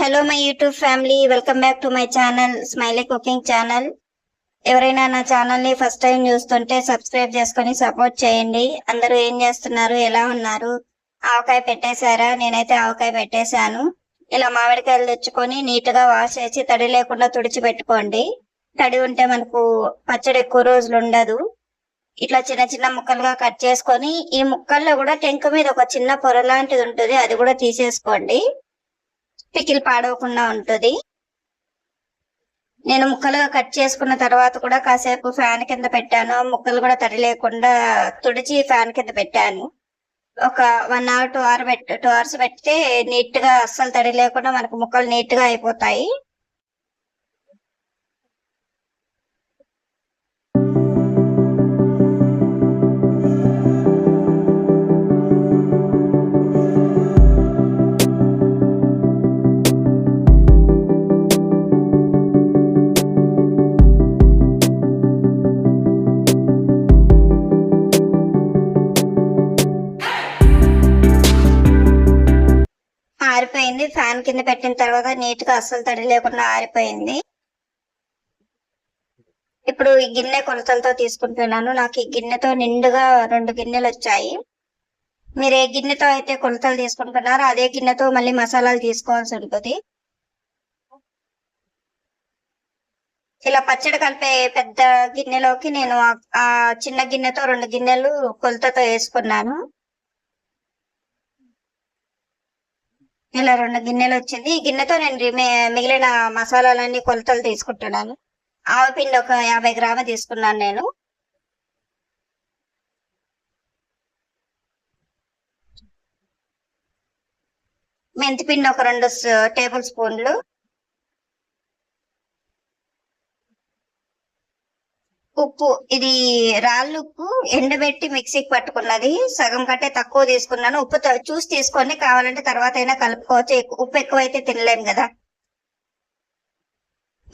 Hello my YouTube family welcome back to my channel smiley cooking channel ఎవరైనా నా ఛానల్ని first time చూస్తుంటే subscribe చేసుకొని సపోర్ట్ చేయండి. అందరూ ఏం చేస్తున్నారు? ఎలా ఉన్నారు? ఆవకాయ పెట్టేశారా? నేనైతే ఆవకాయ పెట్టేశాను. ఇలా మామిడికాయలు తెచ్చుకొని నీట్గా వాష్ చేసి తడి లేకుండా తుడిచి పెట్టుకోండి తడి ఉంటే మనకు పచ్చడి ఎక్కువ రోజులు ఉండదు. ఇట్లా చిన్న చిన్న ముక్కలుగా కట్ చేసుకొని ఈ ముక్కల్లో కూడా టెంక మీద ఒక చిన్న పొర లాంటిది ఉంటుంది. అది కూడా తీసేసుకోండి. పికిల్ పాడవకుండా ఉంటుంది. నేను ముక్కలుగా కట్ చేసుకున్న తర్వాత కూడా కాసేపు ఫ్యాన్ కింద పెట్టాను. ముక్కలు కూడా తడి లేకుండా తుడిచి ఫ్యాన్ కింద పెట్టాను. ఒక వన్ అవర్ టూ అవర్ పెట్ టూ అవర్స్ పెడితే నీట్గా అస్సలు తడి లేకుండా మనకు ముక్కలు నీట్గా అయిపోతాయి. ఆరిపోయింది. ఫ్యాన్ కింద పెట్టిన తర్వాత నీట్గా అస్సలు తడి లేకుండా ఆరిపోయింది. ఇప్పుడు ఈ గిన్నె కొలతలతో తీసుకుంటున్నాను. నాకు ఈ గిన్నెతో నిండుగా రెండు గిన్నెలు వచ్చాయి. మీరు ఏ గిన్నెతో అయితే కొలతలు తీసుకుంటున్నారో అదే గిన్నెతో మళ్ళీ మసాలాలు తీసుకోవాల్సి ఉంటుంది. ఇలా పచ్చడి కలిపే పెద్ద గిన్నెలోకి నేను ఆ- ఆ చిన్న గిన్నెతో రెండు గిన్నెలు కొలతతో వేసుకున్నాను. ఇలా రెండు గిన్నెలు వచ్చింది. ఈ గిన్నెతో నేను రిమే- మిగిలిన మసాలాలన్నీ కొలతలు తీసుకుంటున్నాను. ఆవపిండి ఒక యాభై గ్రాములు తీసుకున్నాను నేను. మెంతిపిండి ఒక రెండు స్- టేబుల్ స్పూన్లు. ఉప్పు ఇది రాళ్ళు ఉప్పు ఎండబెట్టి మిక్సీకి పట్టుకున్నది. సగం కంటే తక్కువ తీసుకున్నాను. ఉప్పు చూసి తీసుకోండి. కావాలంటే తర్వాత అయినా కలుపుకోవచ్చు. ఉప్పు ఎక్కువైతే తినలేము కదా.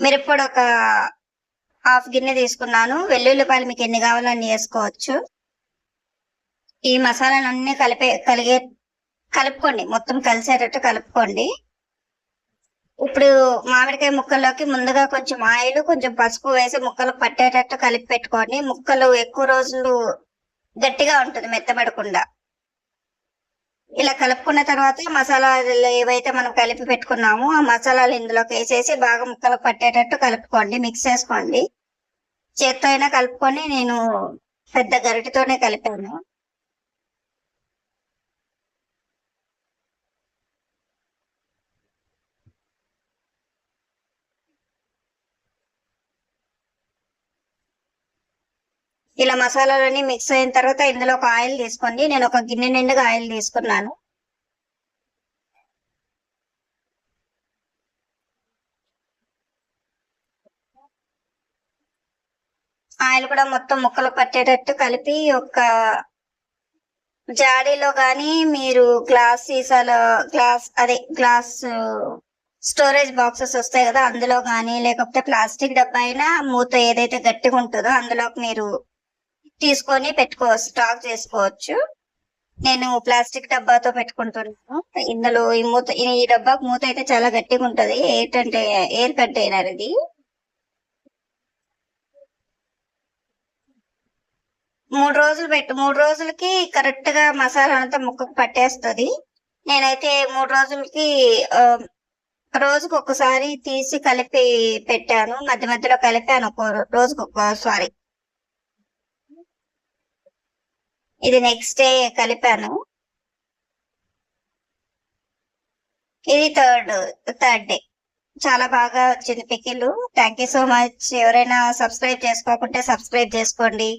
మిరప్పొడి ఒక హాఫ్ గిన్నె తీసుకున్నాను. వెల్లుల్లిపాయలు మీకు ఎన్ని కావాలో అన్ని వేసుకోవచ్చు. ఈ మసాలాలన్నీ కలిపే కలిగే కలుపుకోండి. మొత్తం కలిసేటట్టు కలుపుకోండి. ఇప్పుడు మామిడికాయ ముక్కల్లోకి ముందుగా కొంచెం ఆయిల్ కొంచెం పసుపు వేసి ముక్కలు పట్టేటట్టు కలిపి పెట్టుకొని ముక్కలు ఎక్కువ రోజులు గట్టిగా ఉంటుంది మెత్తబడకుండా. ఇలా కలుపుకున్న తర్వాత మసాలాలు ఏవైతే మనం కలిపి పెట్టుకున్నామో ఆ మసాలాలు ఇందులోకి వేసేసి బాగా ముక్కలు పట్టేటట్టు కలుపుకోండి మిక్స్ చేసుకోండి. చేత్తో అయినా కలుపుకొని నేను పెద్ద గరిటితోనే కలిపాను. ఇలా మసాలాలన్నీ మిక్స్ అయిన తర్వాత ఇందులో ఒక ఆయిల్ తీసుకోండి. నేను ఒక గిన్నె నిండుగా ఆయిల్ తీసుకున్నాను. ఆయిల్ కూడా మొత్తం ముక్కలు పట్టేటట్టు కలిపి ఒక జాడీలో కానీ మీరు గ్లాస్ సీసాలో గ్లాస్ అదే గ్లాస్ స్టోరేజ్ బాక్సెస్ వస్తాయి కదా అందులో కానీ లేకపోతే ప్లాస్టిక్ డబ్బా అయినా మూత ఏదైతే గట్టిగా ఉంటుందో అందులోకి మీరు తీసుకొని పెట్టుకో స్టాక్ చేసుకోవచ్చు. నేను ప్లాస్టిక్ డబ్బాతో పెట్టుకుంటున్నాను. ఇందులో ఈ మూత ఈ డబ్బాకు మూత అయితే చాలా గట్టిగా ఉంటది. ఏంటంటే ఎయిర్ కంటైనర్ ఇది. మూడు రోజులు పెట్టు మూడు రోజులకి కరెక్ట్గా మసాలా అంతా ముక్కకు పట్టేస్తుంది. నేనైతే మూడు రోజులకి రోజుకు ఒకసారి తీసి కలిపి పెట్టాను. మధ్య మధ్యలో కలిపాను ఒక రోజుకు ఒక్కసారి ఇది నెక్స్ట్ డే కలిపాను. ఇది థర్డ్ థర్డ్ డే చాలా బాగా వచ్చింది pickle thank you so much ఎవరైనా సబ్స్క్రైబ్ చేసుకోకుంటే సబ్స్క్రైబ్ చేసుకోండి.